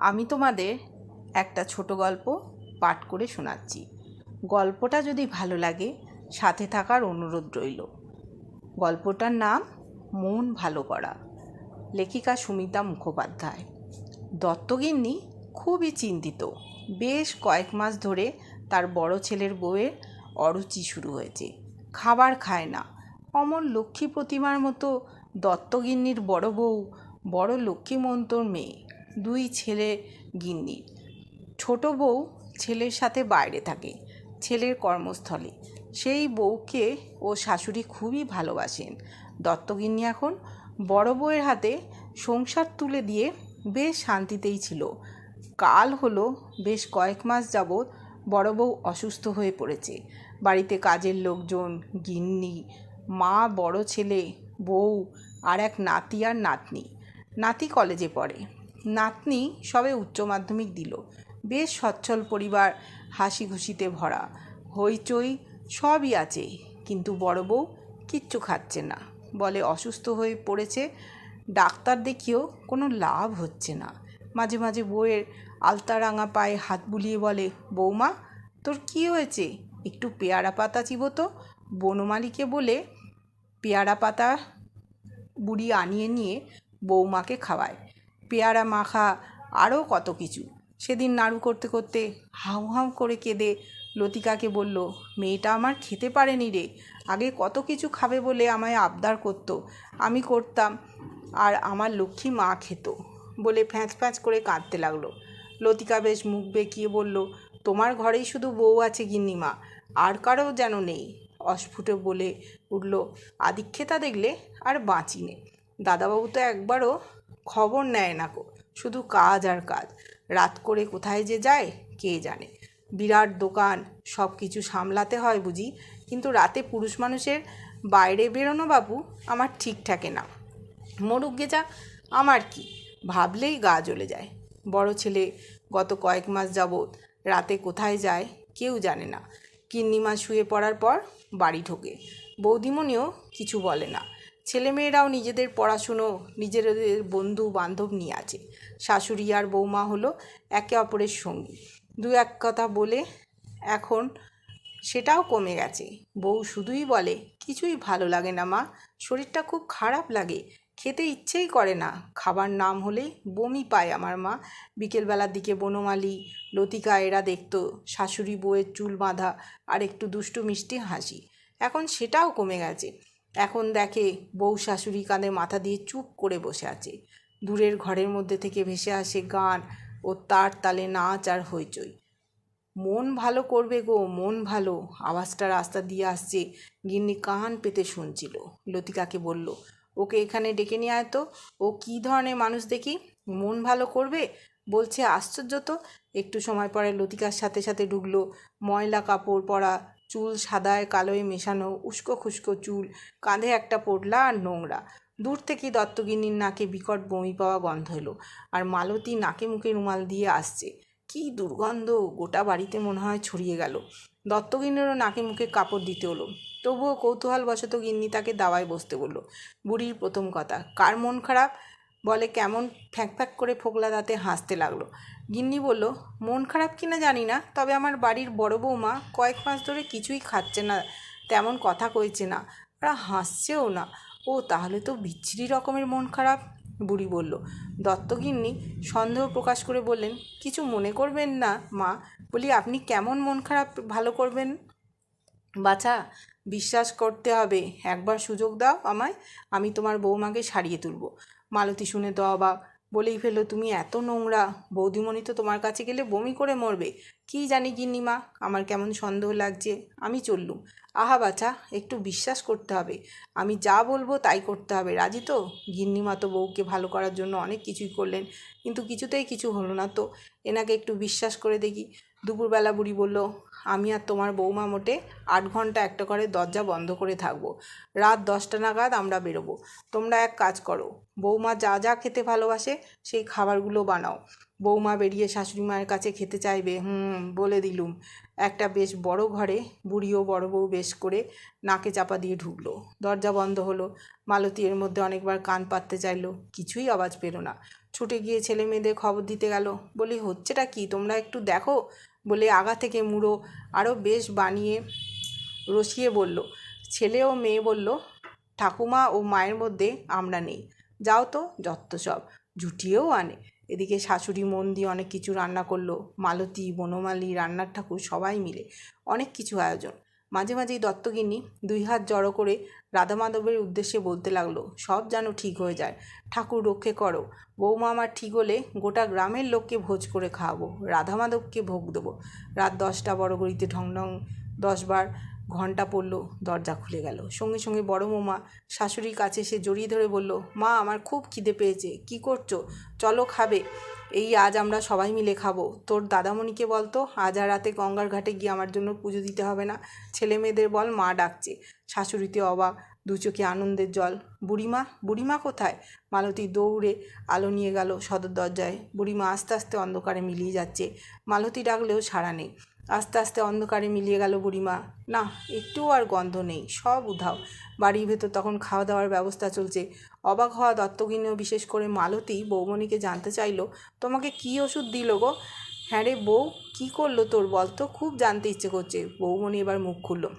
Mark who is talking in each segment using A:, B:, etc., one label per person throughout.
A: আমি তোমাদের একটা ছোট গল্প পাঠ করে শোনাচ্ছি। গল্পটা যদি ভালো লাগে, সাথে থাকার অনুরোধ রইল। গল্পটার নাম মন ভালো করা। লেখিকা সুমিতা মুখোপাধ্যায়। দত্তগিন্নি খুবই চিন্তিত। বেশ কয়েক মাস ধরে তার বড় ছেলের বউয়ের অরুচি শুরু হয়েছে। খাবার খায় না। অমন লক্ষ্মী প্রতিমার মতো দত্তগিন্নির বড় বউ, বড় লক্ষ্মীমন্তর মেয়ে। দুই ছেলে গিন্নি। ছোট বউ ছেলের সাথে বাইরে থাকে, ছেলের কর্মস্থলে। সেই বউকে ও শাশুড়ি খুবই ভালোবাসেন। দত্তগিন্নি এখন বড় বউয়ের হাতে সংসার তুলে দিয়ে বেশ শান্তিতেই ছিল। কাল হলো বেশ কয়েক মাস যাবৎ বড় বউ অসুস্থ হয়ে পড়েছে। বাড়িতে কাজের লোকজন, গিন্নি, মা, বড় ছেলে, বউ আর এক নাতি আর নাতনি। নাতি কলেজে পড়ে। নাতনি সবে উচ্চ মাধ্যমিক দিল। বেশ সচ্ছল পরিবার, হাসি খুশিতে ভরা। হইচই সবই আছে, কিন্তু বড় বউ কিচ্ছু খাচ্ছে না। বলে অসুস্থ হয়ে পড়েছে, ডাক্তার দেখিয়েও কোনো লাভ হচ্ছে না। মাঝে মাঝে বউয়ের আলতারাঙা পায়ে হাত বুলিয়ে বলে বৌমা তোর কি হয়েছে? একটু পেয়ারা পাতা চিবো তো। বনমালীকে বলে, পেয়ারা পাতা বুড়ি আনিয়ে নিয়ে বৌমাকে খাওয়ায়। পেয়ারা মাখা আরও কত কিছু। সেদিন নাড়ু করতে করতে হাউ হাউ করে কেঁদে লতিকাকে বলল, মেয়েটা আমার খেতে পারেনি রে। আগে কত কিছু খাবে বলে আমায় আবদার করতো। আমি করতাম আর আমার লক্ষ্মী মা খেত বলে ফ্যাঁচ ফ্যাঁচ করে কাঁদতে লাগল। লতিকা বেশ মুখ বেঁকিয়ে বলল, তোমার ঘরেই শুধু বউ আছে গিন্নিমা, আর কারও যেন নেই অস্ফুটে বলে উঠল, আদিক্ষেতা দেখলে আর বাঁচি নে। দাদাবাবু তো একবারও খবর নেয় না কো, শুধু কাজ আর কাজ। রাত করে কোথায় যে যায়, কে জানে। বিরাট দোকান সব কিছু সামলাতে হয় বুঝি। কিন্তু রাতে পুরুষ মানুষের বাইরে বেরোনো বাবু, আমার ঠিক থাকে না। মরুক গে যা আমার কি? ভাবলেই গা জ্বলে যায়। বড় ছেলে, গত কয়েক মাস যাবৎ রাতে কোথায় যায়, কেউ জানে না। কিন্নিমা শুয়ে পড়ার পর বাড়ি ঢোকে। বৌদিমণিও কিছু বলে না। ছেলেমেয়েরাও নিজেদের পড়াশুনো, নিজেদের বন্ধু বান্ধব নিয়ে আছে। শাশুড়ি আর বৌমা হলো একে অপরের সঙ্গী। দু এক কথা বলে এখন সেটাও কমে গেছে। বউ শুধুই বলে, কিছুই ভালো লাগে না মা, শরীরটা খুব খারাপ লাগে, খেতে ইচ্ছেই করে না। খাবার নাম হলেই বমি পায় আমার মা। বিকেলবেলার দিকে বনমালী, লতিকা এরা দেখতো, শাশুড়ি বউয়ের চুল বাঁধা আর একটু দুষ্টু মিষ্টি হাসি। এখন সেটাও কমে গেছে। এখন দেখে বউ শাশুড়ি কাঁধে মাথা দিয়ে চুপ করে বসে আছে। দূরের ঘরের মধ্যে থেকে ভেসে আসে গান ও তার তালে নাচ আর হইচই। মন ভালো করবে গো, মন ভালো, আওয়াজটা রাস্তা দিয়ে আসছে। গিন্নি কান পেতে শুনছিল। লতিকাকে বলল, ওকে এখানে ডেকে নিয়ে আয় তো। ও কী ধরনের মানুষ দেখি? মন ভালো করবে? বলছে, আশ্চর্য তো। একটু সময় পরে লতিকার সাথে সাথে ঢুকলো, ময়লা কাপড় পরা চুল সাদায়, কালোয় মেশানো, উস্কো খুস্কো চুল, কাঁধে একটা পোটলা আর নোংরা। দূর থেকেই দত্তগিন্নির নাকে বিকট বমি পাওয়া গন্ধ এলো আর মালতী নাকে মুখে রুমাল দিয়ে আসছে। কি দুর্গন্ধ! গোটা বাড়িতে মনে হয় ছড়িয়ে গেল। দত্তগিন্নিরও নাকে মুখে কাপড় দিতে হলো। তবুও কৌতূহলবশত গিন্নি তাকে দাওয়ায় বসতে বলল, বুড়ির প্রথম কথা, কার মন খারাপ? বলে কেমন ফ্যাঁক ফ্যাঁক করে ফোকলা দাঁতে হাসতে লাগল। গিন্নি বলল, মন খারাপ কিনা জানি না, তবে আমার বাড়ির বড় বৌমা কয়েক মাস ধরে কিছুই খাচ্ছে না, তেমন কথা কইছে না, ওরা হাসছেও না। ও, তাহলে তো বিচ্ছিরি রকমের মন খারাপ, বুড়ি বলল। দত্তগিন্নি সন্দেহ প্রকাশ করে বললেন, কিছু মনে করবেন না, মা, বলি আপনি কেমন মন খারাপ ভালো করবেন? বাছা, বিশ্বাস করতে হবে, একবার সুযোগ দাও আমায়, আমি তোমার বৌমাকে সারিয়ে তুলব। মালতী শুনে তো অবাক বলেই ফেলল, তুমি এত নোংরা। বৌদিমণি তো তোমার কাছে গেলে বমি করে মরবে। কী জানি গিন্নিমা, আমার কেমন সন্দেহ লাগছে। আমি চললুম। আহা বাছা, একটু বিশ্বাস করতে হবে। আমি যা বলব তাই করতে হবে। রাজি তো? গিন্নিমা তো বউকে ভালো করার জন্য অনেক কিছুই করলেন, কিন্তু কিছুতেই কিছু হলো না তো। এনাকে একটু বিশ্বাস করে দেখি। দুপুরবেলা বুড়ি বলল, আমি আর তোমার বৌমা মোটে আট ঘণ্টা একটা করে দরজা বন্ধ করে থাকব। রাত দশটা নাগাদ আমরা বেরোবো। তোমরা এক কাজ করো, বৌমা যা যা খেতে ভালোবাসে সেই খাবারগুলো বানাও। বৌমা বেরিয়ে শাশুড়ি মায়ের কাছে খেতে চাইবে, হুম, বলে দিলুম। একটা বেশ বড় ঘরে বুড়িও বড় বউ বেশ করে নাকে চাপা দিয়ে ঢুকলো। দরজা বন্ধ হলো। মালতী এর মধ্যে অনেকবার কান পাততে চাইলো। কিছুই আওয়াজ পেল না। ছুটে গিয়ে ছেলে মেয়েদের খবর দিতে গেল। বলি, হচ্ছেটা কি? তোমরা একটু দেখো? বলে আগা থেকে মুড়ো আরও বেশ বানিয়ে রসিয়ে বলল। ছেলে ও মেয়ে বলল, ঠাকুমা ও মায়ের মধ্যে আমরা নেই। যাও তো, যত্ত সব। জুটিয়েও আনে। এদিকে শাশুড়ি মন দিয়ে অনেক কিছু রান্না করল। মালতী, বনমালী, রান্নার ঠাকুর সবাই মিলে। অনেক কিছু আয়োজন। মাঝে মাঝেই দত্তগিন্নি দুই হাত জড়ো করে রাধা মাধবের উদ্দেশ্যে বলতে লাগল, সব যেন ঠিক হয়ে যায়। ঠাকুর রক্ষে করো। বৌমা আমার ঠিক হলে গোটা গ্রামের লোককে ভোজ করে খাওয়াবো রাধা মাধবকে ভোগ দেবো। রাত দশটা বড় গড়িতে ঢং ঢং দশবার ঘণ্টা পড়ল, দরজা খুলে গেল। সঙ্গে সঙ্গে বড় মৌমা শাশুড়ির কাছে সে জড়িয়ে ধরে বলল, মা, আমার খুব খিদে পেয়েছে, কি করছ? চলো খাবে। এই আজ আমরা সবাই মিলে খাব। তোর দাদামণিকে বলতো আজ আর রাতে গঙ্গার ঘাটে গিয়ে আমার জন্য পুজো দিতে হবে না। ছেলে মেয়েদের বল, মা ডাকছে। শাশুড়িতে অবাক, দু চোখে আনন্দের জল। বুড়িমা বুড়িমা কোথায়? মালতী দৌড়ে আলো নিয়ে গেল সদর দরজায়। বুড়িমা আস্তে আস্তে অন্ধকারে মিলিয়ে যাচ্ছে। মালতী ডাকলেও সাড়া নেই। আস্তে আস্তে অন্ধকারে মিলিয়ে গেল বুড়িমা। না একটুও আর গন্ধ নেই, সব উধাও। বাড়ির ভেতর তখন খাওয়া দাওয়ার ব্যবস্থা চলছে। অবাক হওয়া দত্তগিনীও বিশেষ করে মালতী বৌমণিকে জানতে চাইলো, তোমাকে কী ওষুধ দিল গো? হ্যাঁ রে বউ, কী করল তোর বল তো, খুব জানতে ইচ্ছে করছে। বৌমণি এবার মুখ খুললো।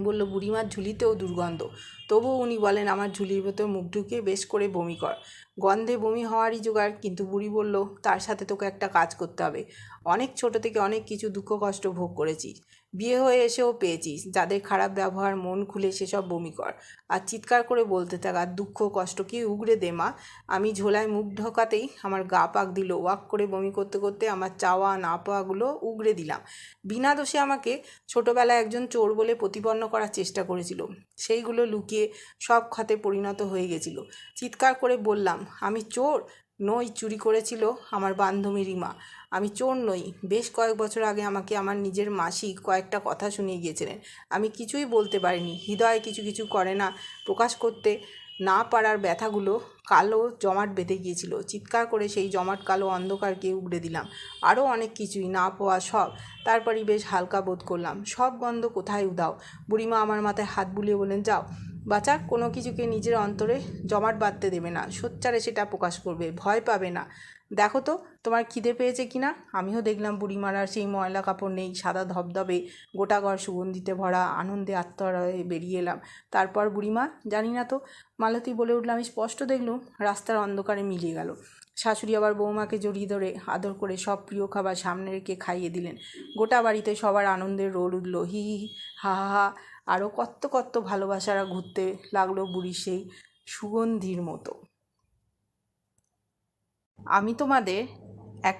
A: বলল, বুড়িমার ঝুলিতেও দুর্গন্ধ। তবুও উনি বলেন, আমার ঝুলির ভেতর মুখ ঢুকিয়ে বেশ করে বমি কর। গন্ধে বমি হওয়ারই জোগাড়, কিন্তু বুড়ি বলল, তার সাথে তোকে একটা কাজ করতে হবে। অনেক ছোট থেকে অনেক কিছু দুঃখ কষ্ট ভোগ করেছিস। বিয়ে হয়ে এসেও পেয়েছিস। যাদের খারাপ ব্যবহার, মন খুলে সেসব বমি কর। আর চিৎকার করে বলতে থাক, আর দুঃখ কষ্টকে উগড়ে দে মা? আমি ঝোলায় মুখ ঢোকাতেই আমার গা পাক দিল, ওয়াক করে বমি করতে করতে আমার চাওয়া না পাওয়াগুলো উগড়ে দিলাম। বিনা দোষে আমাকে ছোটবেলায় একজন চোর বলে প্রতিপন্ন করার চেষ্টা করেছিল। সেইগুলো লুকিয়ে সব খাতে পরিণত হয়ে গেছিল। চিৎকার করে বললাম আমি চোর নই চুরি করেছিল আমার বান্ধবী রিমা। আমি চোর নই। বেশ কয়েক বছর আগে আমাকে আমার নিজের মাসি কয়েকটা কথা শুনিয়ে গিয়েছিলেন। আমি কিছুই বলতে পারিনি। হৃদয় কিছু কিছু করে না। প্রকাশ করতে না পারার ব্যথাগুলো কালো জমাট বেঁধে গিয়েছিল। চিৎকার করে সেই জমাট কালো অন্ধকারকে উগড়ে দিলাম। আরও অনেক কিছুই, না পাওয়া সব। তারপরই বেশ হালকা বোধ করলাম। সব গন্ধ কোথায় উদাও? বুড়িমা আমার মাথায় হাত বুলিয়ে বলেন যাও। বাচ্চা কোনো কিছুকে নিজের অন্তরে জমাট বাঁধতে দেবে না। সোচ্চারে সেটা প্রকাশ করবে, ভয় পাবে না। দেখো তো, তোমার খিদে পেয়েছে কি না আমিও দেখলাম বুড়িমার আর সেই ময়লা কাপড় নেই, সাদা ধবধবে, গোটা ঘর সুগন্ধিতে ভরা, আনন্দে আত্মহারা হয়ে বেরিয়ে এলাম। তারপর বুড়িমা, জানি না তো, মালতী বলে উঠলাম আমি স্পষ্ট দেখলুম, রাস্তার অন্ধকারে মিলিয়ে গেল। শাশুড়ি আবার বৌমাকে জড়িয়ে ধরে আদর করে সব প্রিয় খাবার সামনে রেখে খাইয়ে দিলেন। গোটা বাড়িতে সবার আনন্দের রোল উঠল হি হি, হা হা হা। আরও কত কত ভালোবাসারা ঘুরতে লাগল বুড়ি সেই সুগন্ধির মতো। আমি তোমাদের একটা